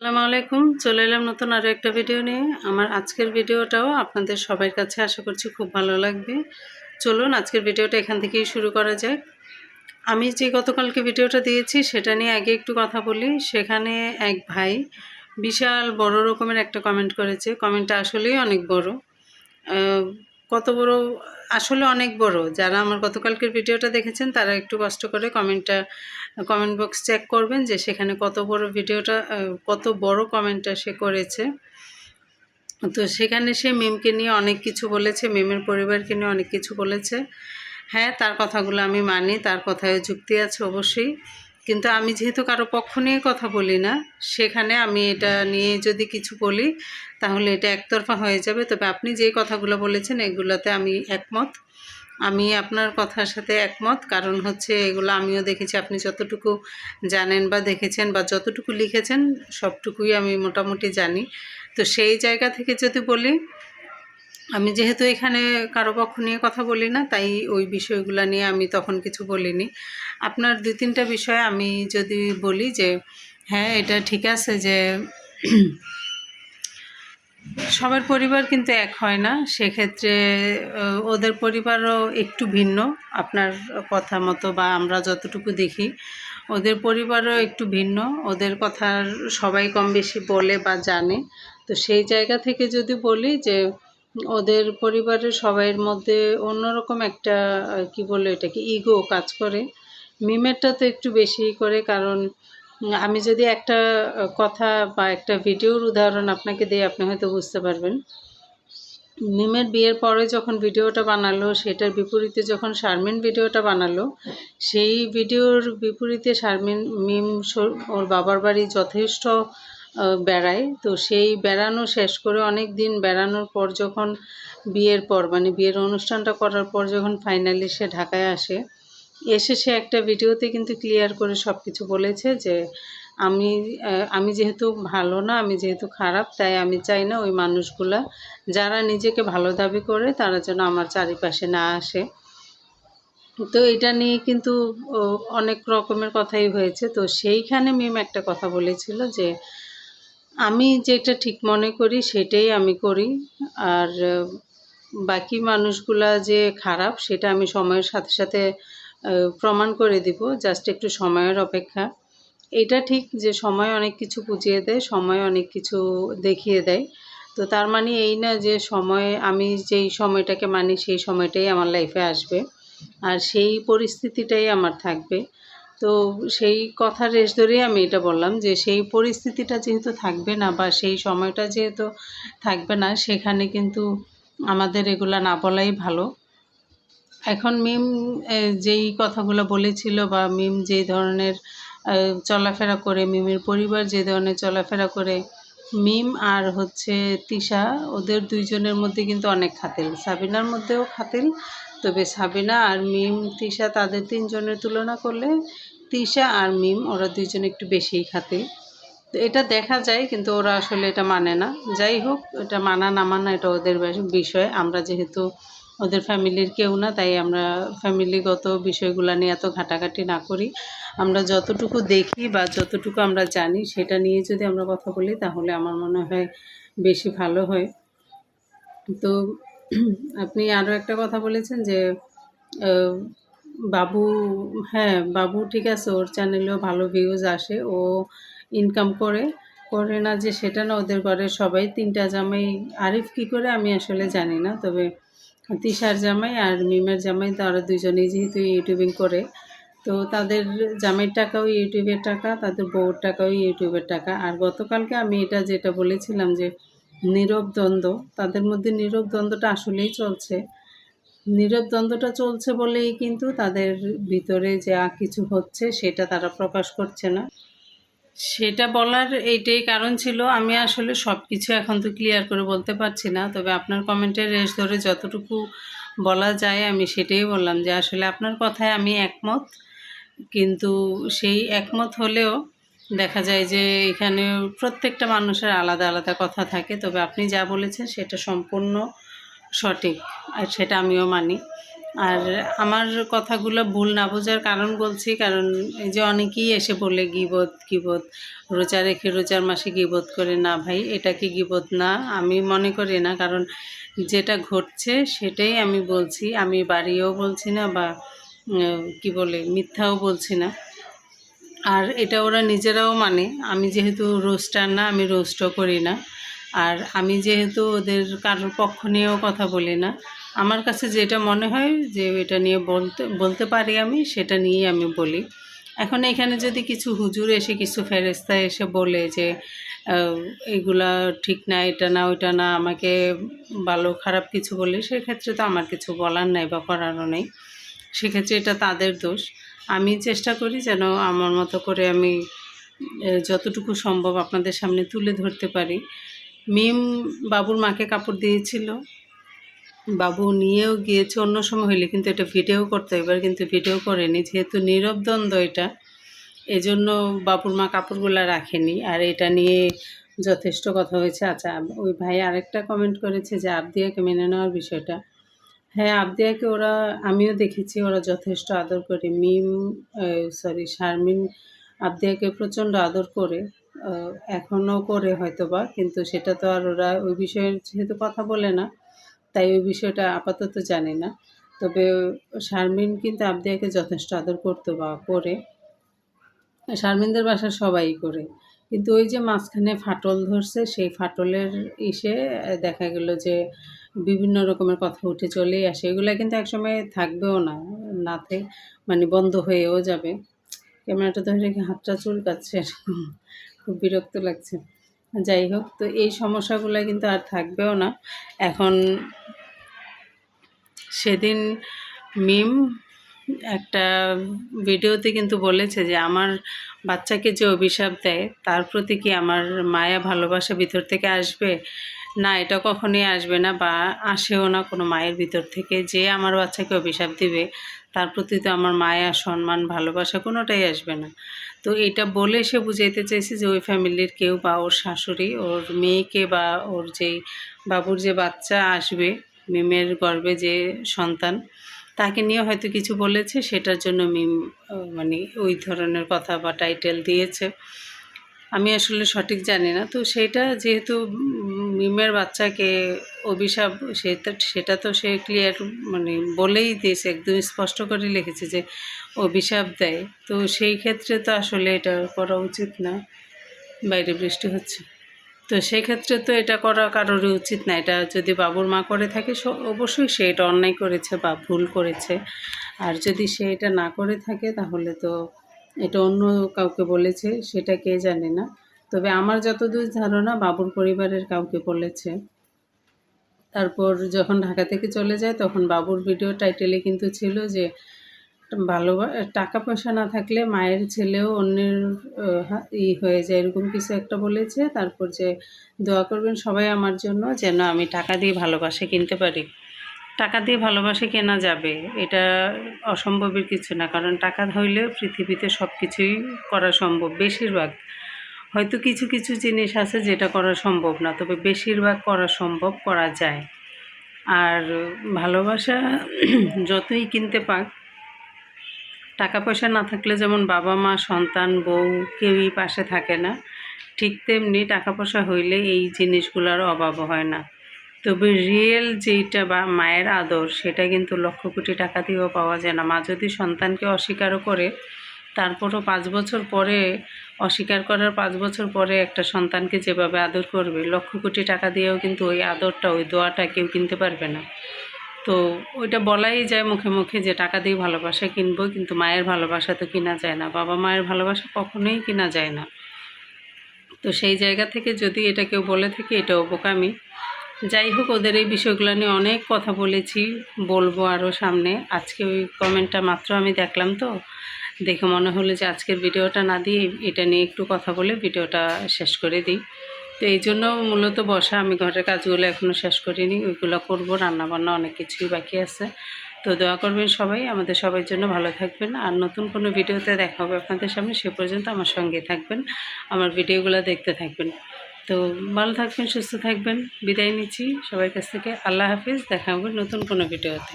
আসসালামু আলাইকুম। চলে এলাম নতুন আরও একটা ভিডিও নিয়ে। আমার আজকের ভিডিওটাও আপনাদের সবার কাছে আশা করছি খুব ভালো লাগবে। চলুন আজকের ভিডিওটা এখান থেকেই শুরু করা যাক। আমি যে গতকালকে ভিডিওটা দিয়েছি, সেটা নিয়ে আগে একটু কথা বলি। সেখানে এক ভাই বিশাল বড় রকমের একটা কমেন্ট করেছে। কমেন্টটা আসলেই অনেক বড়। কত বড়? আসলে অনেক বড়। যারা আমার গতকালকের ভিডিওটা দেখেছেন, তারা একটু কষ্ট করে কমেন্টটা কমেন্ট বক্স চেক করবেন যে সেখানে কত বড় ভিডিওটা কত বড় কমেন্টটা সে করেছে। তো সেখানে সে মিমকে নিয়ে অনেক কিছু বলেছে মেমের পরিবারকে নিয়ে অনেক কিছু বলেছে। হ্যাঁ তার কথাগুলো আমি মানি, তার কথায় যুক্তি আছে অবশ্যই। কিন্তু আমি যেহেতু কারও পক্ষ নিয়ে কথা বলি না, সেখানে আমি এটা নিয়ে যদি কিছু বলি, তাহলে এটা একতরফা হয়ে যাবে। তবে আপনি যে কথাগুলো বলেছেন, এগুলোতে আমি একমত। আমি আপনার কথার সাথে একমত। কারণ হচ্ছে এগুলো আমিও দেখেছি, আপনি যতটুকু জানেন বা দেখেছেন বা যতটুকু লিখেছেন, সবটুকুই আমি মোটামুটি জানি। তো সেই জায়গা থেকে যদি বলি, আমি যেহেতু এখানে কারও পক্ষ নিয়ে কথা বলি না, তাই ওই বিষয়গুলো নিয়ে আমি তখন কিছু বলিনি। আপনার দুই তিনটা বিষয় আমি যদি বলি যে হ্যাঁ এটা ঠিক আছে যে সবার পরিবার কিন্তু এক হয় না। সেক্ষেত্রে ওদের পরিবারও একটু ভিন্ন আপনার কথা মতো বা আমরা যতটুকু দেখি। ওদের পরিবারও একটু ভিন্ন। ওদের কথার সবাই কম বেশি বলে বা জানে। তো সেই জায়গা থেকে যদি বলি যে, ওদের পরিবারের সবাইয়ের মধ্যে অন্যরকম একটা কি বলে এটাকে, ইগো কাজ করে। মিমেরটা তো একটু বেশিই করে, কারণ আমি যদি একটা কথা বা একটা ভিডিওর উদাহরণ আপনাকে দিই, আপনি হয়তো বুঝতে পারবেন। মিমের বিয়ের পরে যখন ভিডিওটা বানালো, সেটার বিপরীতে যখন শারমিন ভিডিওটা বানালো, সেই ভিডিওর বিপরীতে শারমিন, মিম ওর বাবার বাড়ি যথেষ্ট বেড়ায়। তো সেই বেড়ানো শেষ করে অনেক দিন বেড়ানোর পর যখন বিয়ের পর মানে বিয়ের অনুষ্ঠানটা করার পর যখন ফাইনালি সে ঢাকায় আসে এসে সে একটা ভিডিওতে কিন্তু ক্লিয়ার করে সব কিছু বলেছে যে আমি আমি যেহেতু ভালো না, আমি যেহেতু খারাপ, তাই আমি চাই না ওই মানুষগুলা, যারা নিজেকে ভালো দাবি করে, তারা যেন আমার চারিপাশে না আসে। তো এটা নিয়ে কিন্তু অনেক রকমের কথাই হয়েছে। তো সেইখানে মিম একটা কথা বলেছিল যে, আমি যেটা ঠিক মনে করি, সেটাই আমি করি। আর, বাকি মানুষগুলা যে খারাপ, সেটা আমি সময়ের সাথে সাথে প্রমাণ করে দিব জাস্ট একটু সময়ের অপেক্ষা। এটা ঠিক যে সময় অনেক কিছু বুঝিয়ে দেয়, সময় অনেক কিছু দেখিয়ে দেয়। তো তার মানে এই না যে সময়, আমি যেই সময়টাকে মানি সেই সময়টাই আমার লাইফে আসবে। আর সেই পরিস্থিতিটাই আমার থাকবে। তো সেই কথার রেশ ধরেই আমি এটা বললাম যে সেই পরিস্থিতিটা যেহেতু থাকবে না বা সেই সময়টা যেহেতু থাকবে না, সেখানে কিন্তু আমাদের এগুলা না বলাই ভালো। এখন মিম যেই কথাগুলো বলেছিল বা মিম যেই ধরনের চলাফেরা করে মিমের পরিবার যে ধরনের চলাফেরা করে মিম আর হচ্ছে তিশা, ওদের দুইজনের মধ্যে কিন্তু অনেক খাতিল। সাবিনার মধ্যেও খাতিল, তবে সাবিনা আর মিম তিশা তাদের তিনজনের তুলনা করলে, তিশা আর মিম ওরা দুইজন একটু বেশিই খাতিল। তো এটা দেখা যায়, কিন্তু ওরা আসলে এটা মানে না। যাই হোক, এটা মানা না মানা এটা ওদের বিষয়। আমরা যেহেতু ওদের ফ্যামিলির কেউ না, তাই আমরা ফ্যামিলিগত বিষয়গুলো নিয়ে এত ঘাটাঘাটি না করি। আমরা যতটুকু দেখি বা যতটুকু আমরা জানি, সেটা নিয়ে যদি আমরা কথা বলি, তাহলে আমার মনে হয় বেশি ভালো হয়। তো আপনি আরও একটা কথা বলেছেন যে বাবু হ্যাঁ বাবু ঠিক আছে, ওর চ্যানেলেও ভালো ভিউজ আসে, ও ইনকাম করে। করে না যে সেটা না, ওদের ঘরে সবাই তিনটা জামাই, আরিফ কী করে আমি আসলে জানি না, তবে তিশার জামাই আর মিমের জামাই তারা দুজনেই যেহেতু ইউটিউবিং করে। তো তাদের জামাইয়ের টাকাও ইউটিউবের টাকা, তাদের বউর টাকাও ইউটিউবের টাকা। আর গতকালকে আমি এটা যেটা বলেছিলাম যে নীরব দ্বন্দ্ব, তাদের মধ্যে নীরব দ্বন্দ্বটা আসলেই চলছে। নীরব দ্বন্দ্বটা চলছে বলেই কিন্তু তাদের ভিতরে যা কিছু হচ্ছে সেটা তারা প্রকাশ করছে না। সেটা বলার এইটাই কারণ ছিল। আমি আসলে সব কিছু এখন তো ক্লিয়ার করে বলতে পারছি না। তবে আপনার কমেন্টের রেশ ধরে যতটুকু বলা যায় আমি সেটাই বললাম যে, আসলে আপনার কথায় আমি একমত। কিন্তু সেই একমত হলেও দেখা যায় যে, এখানে প্রত্যেকটা মানুষের আলাদা আলাদা কথা থাকে। তবে আপনি যা বলেছেন সেটা সম্পূর্ণ সঠিক। আর সেটা আমিও মানি। আর আমার কথাগুলো ভুল না বোঝার কারণ বলছি, কারণ এই যে অনেকেই এসে বলে গিবত গিবত, রোজা রেখে রোজার মাসে গিবত করে, না ভাই, এটা কি গিবত না? আমি মনে করি না, কারণ যেটা ঘটছে সেটাই আমি বলছি, আমি বাড়িও বলছি না বা কি বলে, মিথ্যাও বলছি না। আর এটা ওরা নিজেরাও মানে আমি যেহেতু রোস্টার না, আমি রোস্টও করি না। আর আমি যেহেতু ওদের কারোর পক্ষ নিয়েও কথা বলি না আমার কাছে যেটা মনে হয় যে এটা নিয়ে বলতে বলতে পারি আমি, সেটা নিয়েই আমি বলি। এখন এখানে যদি কিছু হুজুর এসে, কিছু ফেরেস্তা এসে বলে যে এগুলা ঠিক না, এটা না, ওইটা না, আমাকে ভালো, খারাপ কিছু বলে, সেক্ষেত্রে তো আমার কিছু বলার নাই বা করারও নেই। সেক্ষেত্রে এটা তাদের দোষ। আমি চেষ্টা করি যেন আমার মতো করে আমি যতটুকু সম্ভব আপনাদের সামনে তুলে ধরতে পারি। মিম বাবুর মাকে কাপড় দিয়েছিল। বাবু নিয়েও গিয়েছে অন্য সময় হইলে, কিন্তু এটা ভিডিও করতে, এবার কিন্তু ভিডিও করেনি, যেহেতু নীরব দ্বন্দ্ব এটা, এজন্য বাবুর মা কাপড়গুলো রাখেনি, আর এটা নিয়ে যথেষ্ট কথা হয়েছে। আচ্ছা ওই ভাই আরেকটা কমেন্ট করেছে যে আবদিয়াকে মেনে নেওয়ার বিষয়টা। হ্যাঁ আবদিয়াকে ওরা, আমিও দেখেছি, ওরা যথেষ্ট আদর করে। মিম সরি শারমিন আবদিয়াকে প্রচণ্ড আদর করে এখনও করে হয়তো বা কিন্তু সেটা তো আর ওরা ওই বিষয়ে যেহেতু কথা বলে না তাই ওই বিষয়টা আপাতত জানি না। তবে শারমিন কিন্তু আবদিয়াকে যথেষ্ট আদর করতো বা করে। শারমিনদের বাসা সবাই করে। কিন্তু ওই যে মাঝখানে ফাটল ধরছে, সেই ফাটলের ইসে দেখা গেল যে বিভিন্ন রকমের কথা উঠে চলেই আসে। এগুলো কিন্তু একসময় থাকবেও না না থে মানে বন্ধ হয়েও যাবে। ক্যামেরাটা ধরে হাতটা চুলকাচ্ছে। খুব বিরক্ত লাগছে। যাই হোক তো এই সমস্যাগুলো কিন্তু আর থাকবেও না। এখন সেদিন মিম একটা ভিডিওতে কিন্তু বলেছে যে, আমার বাচ্চাকে যে অভিশাপ দেয়, তার প্রতি কি আমার মায়া ভালোবাসা ভিতর থেকে আসবে? না, এটা কখনোই আসবে না বা আসেও না কোনো মায়ের ভিতর থেকে। যে আমার বাচ্চাকে অভিশাপ দিবে, তার প্রতি তো আমার মায়া, সম্মান, ভালোবাসা কোনোটাই আসবে না। তো এটা বলে সে বুঝাইতে চাইছে যে ওই ফ্যামিলির কেউ বা ওর শাশুড়ি, ওর মেয়েকে বা ওর যেই বাবুর যে বাচ্চা আসবে, মিমের গর্ভে যে সন্তান, তাকে নিয়ে হয়তো কিছু বলেছে, সেটার জন্য মিম মানে ওই ধরনের কথা বা টাইটেল দিয়েছে। আমি আসলে সঠিক জানি না। তো সেটা যেহেতু মিমের বাচ্চাকে অভিশাপ, সেটা সেটা তো সে ক্লিয়ার মানে বলেই দিয়েছে একদম স্পষ্ট করে লিখেছে যে অভিশাপ দেয়। তো সেই ক্ষেত্রে তো আসলে এটা করা উচিত না, বাইরে বৃষ্টি হচ্ছে। তো সেই ক্ষেত্রে তো এটা করা কারোরই উচিত না। এটা যদি বাবুর মা করে থাকে অবশ্যই সে এটা অন্যায় করেছে বা ভুল করেছে। আর যদি সে এটা না করে থাকে, তাহলে তো এটা অন্য কাউকে বলেছে, সেটা কে জানে না। তবে আমার যতদূর ধারণা বাবুর পরিবারের কাউকে বলেছে। তারপর যখন ঢাকা থেকে চলে যায়, তখন বাবুর ভিডিও টাইটেলে কিন্তু ছিল যে, ভালো টাকা পয়সা না থাকলে মায়ের ছেলেও অন্যের ই হয়ে যায়, এরকম কিছু একটা বলেছে। তারপর যে, দোয়া করবেন সবাই আমার জন্য যেন আমি টাকা দিয়ে ভালোবাসে কিনতে পারি। টাকা দিয়ে ভালোবাসে কেনা যাবে, এটা অসম্ভবের কিছু না, কারণ টাকা হইলে পৃথিবীতে সব কিছুই করা সম্ভব বেশিরভাগ। হয়তো কিছু কিছু জিনিস আছে যেটা করা সম্ভব না, তবে বেশিরভাগ করা সম্ভব করা যায়। আর ভালোবাসা যতই কিনতে পাক, টাকা পয়সা না থাকলে যেমন বাবা, মা, সন্তান, বউ কেউই পাশে থাকে না, ঠিক তেমনি টাকা পয়সা হইলে এই জিনিসগুলোর অভাব হয় না। তবে রিয়েল যেইটা বা মায়ের আদর, সেটা কিন্তু লক্ষ কোটি টাকা দিয়েও পাওয়া যায় না। মা যদি সন্তানকে অস্বীকারও করে তারপরও পাঁচ বছর পরে, অস্বীকার করার পাঁচ বছর পরে একটা সন্তানকে যেভাবে আদর করবে, লক্ষ কোটি টাকা দিয়েও কিন্তু ওই আদরটা, ওই দোয়াটা কেউ কিনতে পারবে না। তো ওইটা বলাই যায় মুখে মুখে যে টাকা দিয়ে ভালোবাসা কিনবো, কিন্তু মায়ের ভালোবাসা তো কিনা যায় না। বাবা মায়ের ভালোবাসা কখনোই কিনা যায় না। তো সেই জায়গা থেকে যদি এটা কেউ বলে থাকে এটা বোকামি। যাই হোক, ওদের এই বিষয়গুলো নিয়ে অনেক কথা বলেছি, বলব আরও সামনে। আজকে ওই কমেন্টটা মাত্র আমি দেখলাম তো। দেখে মনে হলো যে আজকের ভিডিওটা না দিয়ে এটা নিয়ে একটু কথা বলে ভিডিওটা শেষ করে দিই। তো এই জন্য মূলত বসা, আমি ঘরের কাজগুলো এখনও শেষ করিনি, ওইগুলো করব, রান্নাবান্না অনেক কিছুই বাকি আছে। তো দোয়া করবেন সবাই, আমাদের সবার জন্য ভালো থাকবেন। আর নতুন কোনো ভিডিওতে দেখা হবে আপনাদের সামনে, সে পর্যন্ত আমার সঙ্গে থাকবেন, আমার ভিডিওগুলো দেখতে থাকবেন। তো ভালো থাকবেন, সুস্থ থাকবেন, বিদায় নিচ্ছি সবার কাছ থেকে। আল্লাহ হাফিজ, দেখা হবে নতুন কোনো ভিডিওতে।